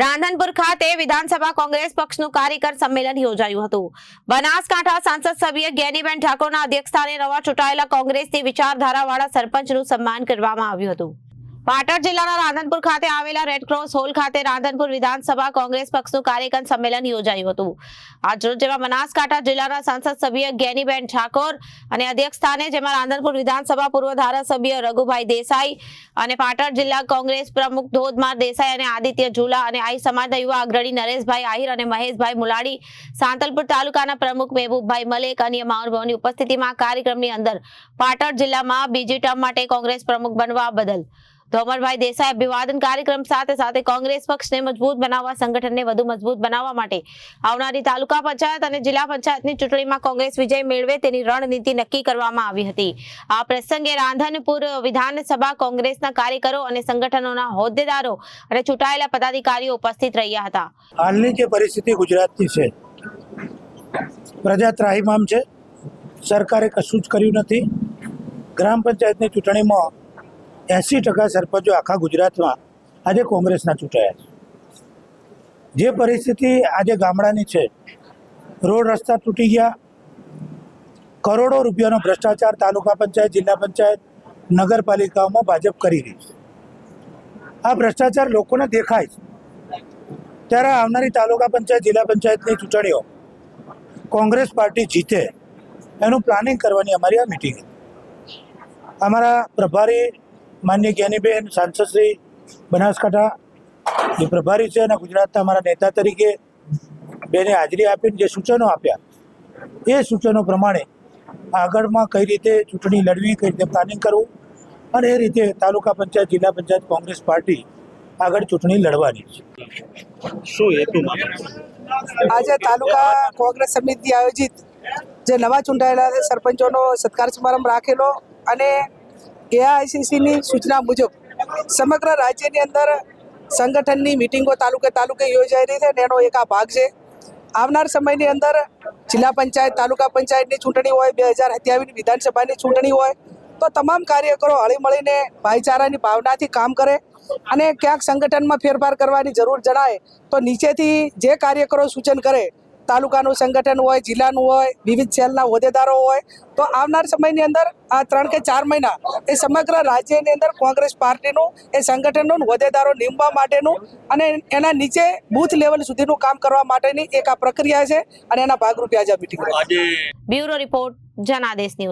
રાંધનપુર ખાતે વિધાનસભા કોંગ્રેસ પક્ષનું કાર્યકર સંમેલન યોજાયું હતું. બનાસકાંઠા સાંસદ સભ્ય જ્ઞાનીબેન ઠાકોરના અધ્યક્ષસ્થાને નવા ચૂંટાયેલા કોંગ્રેસની વિચારધારાવાળા સરપંચનું સન્માન કરવામાં આવ્યું હતું. પાટણ જિલ્લાના રાંધનપુર ખાતે આવેલા રેડક્રોસ હોલ ખાતે રાંધનપુર વિધાનસભા કોંગ્રેસ પક્ષનું કાર્યકર સંમેલન યોજાયું હતું. આજરોજ જેમાં બનાસકાંઠા જિલ્લાના સંસદ સભ્ય જ્ઞાનીબેન ઠાકોર અને અધ્યક્ષ સ્થાને જેમાં રાંધનપુર વિધાનસભા પૂર્વ ધારાસભ્ય રઘુભાઈ દેસાઈ અને પાટણ જિલ્લા કોંગ્રેસ પ્રમુખ ધોધમાર દેસાઈ અને આદિત્ય ઝુલા અને આઈ સમાજના યુવા અગ્રણી નરેશભાઈ આહિર અને મહેશભાઈ મુલાડી, સાંતલપુર તાલુકાના પ્રમુખ મહેબૂબભાઈ મલેક અન્ય મહાનુભાવની ઉપસ્થિતિમાં કાર્યક્રમની અંદર પાટણ જિલ્લામાં બીજી ટર્મ માટે કોંગ્રેસ પ્રમુખ બનવા બદલ ધોમરભાઈ દેસાઈ અભિવાદન કાર્યક્રમ સાથે સાથે કોંગ્રેસ પક્ષને મજબૂત બનાવવા, સંગઠનને વધુ મજબૂત બનાવવા માટે આવનારી તાલુકા પંચાયત અને જિલ્લા પંચાયતની ચૂંટણીમાં કોંગ્રેસ વિજય મેળવે તેની રણનીતિ નક્કી કરવામાં આવી હતી. આ પ્રસંગે રાંધનપુર વિધાનસભા કોંગ્રેસના કાર્યકરો અને સંગઠનોના હોદ્દેદારો અને ચૂંટાયેલા પદાધિકારીઓ ઉપસ્થિત રહ્યા હતા. હાલની જે પરિસ્થિતિ ગુજરાતની છે પ્રજા ત્રાહીમામ છે. સરકારે કશું જ કર્યું નથી. ગ્રામ પંચાયતની ચૂંટણીમાં એંસી ટકા સરપંચો આખા ગુજરાતમાં આજે કોંગ્રેસના ચૂંટાયા છે. જે પરિસ્થિતિ આજે ગામડાની છે, રોડ રસ્તા તૂટી ગયા, કરોડો રૂપિયાનો ભ્રષ્ટાચાર તાલુકા પંચાયત, જિલ્લા પંચાયત, નગરપાલિકાઓમાં ભાજપ કરી રહી છે. આ ભ્રષ્ટાચાર લોકોને દેખાય છે. ત્યારે આવનારી તાલુકા પંચાયત, જિલ્લા પંચાયતની ચૂંટણીઓ કોંગ્રેસ પાર્ટી જીતે એનું પ્લાનિંગ કરવાની અમારી આ મિટિંગ અમારા પ્રભારી માન્ય જ્ઞાનીબેન સાંસદશ્રી બનાસકાંઠા જે પ્રભારી છે અને ગુજરાતના અમારા નેતા તરીકે બેને હાજરી આપીને જે સૂચનો આપ્યા એ સૂચનો પ્રમાણે આગળમાં કઈ રીતે ચૂંટણી લડવી કઈ રીતે પ્લાનિંગ કરવું અને એ રીતે તાલુકા પંચાયત જિલ્લા પંચાયત કોંગ્રેસ પાર્ટી આગળ ચૂંટણી લડવાની છે. શું હેતુ આજે તાલુકા કોંગ્રેસ સમિતિ આયોજિત જે નવા ચૂંટાયેલા સરપંચોનો સત્કાર સમારંભ રાખેલો અને એઆઈસીસીની સૂચના મુજબ સમગ્ર રાજ્યની અંદર સંગઠનની મિટિંગો તાલુકે તાલુકે યોજાઈ રહી છે અને એનો એક આ ભાગ છે. આવનાર સમયની અંદર જિલ્લા પંચાયત, તાલુકા પંચાયતની ચૂંટણી હોય, બે હજાર સત્યાવીસની વિધાનસભાની ચૂંટણી હોય, તો તમામ કાર્યકરો હળીમળીને ભાઈચારાની ભાવનાથી કામ કરે અને ક્યાંક સંગઠનમાં ફેરફાર કરવાની જરૂર જણાય, તો નીચેથી જે કાર્યકરો સૂચન કરે તાલુકાનું સંગઠન હોય જિલ્લાનું હોય વિવિધ સેલના હોદ્દેદારો હોય તો આવનાર સમયની અંદર આ ત્રણ કે ચાર મહિના એ સમગ્ર રાજ્યની અંદર કોંગ્રેસ પાર્ટીનું એ સંગઠનનું હોદ્દેદારો નીમવા માટેનું અને એના નીચે બૂથ લેવલ સુધીનું કામ કરવા માટેની એક આ પ્રક્રિયા છે અને એના ભાગરૂપે આજે આ મિટિંગ આજે બ્યુરો રિપોર્ટ જનાદેશ ન્યૂઝ.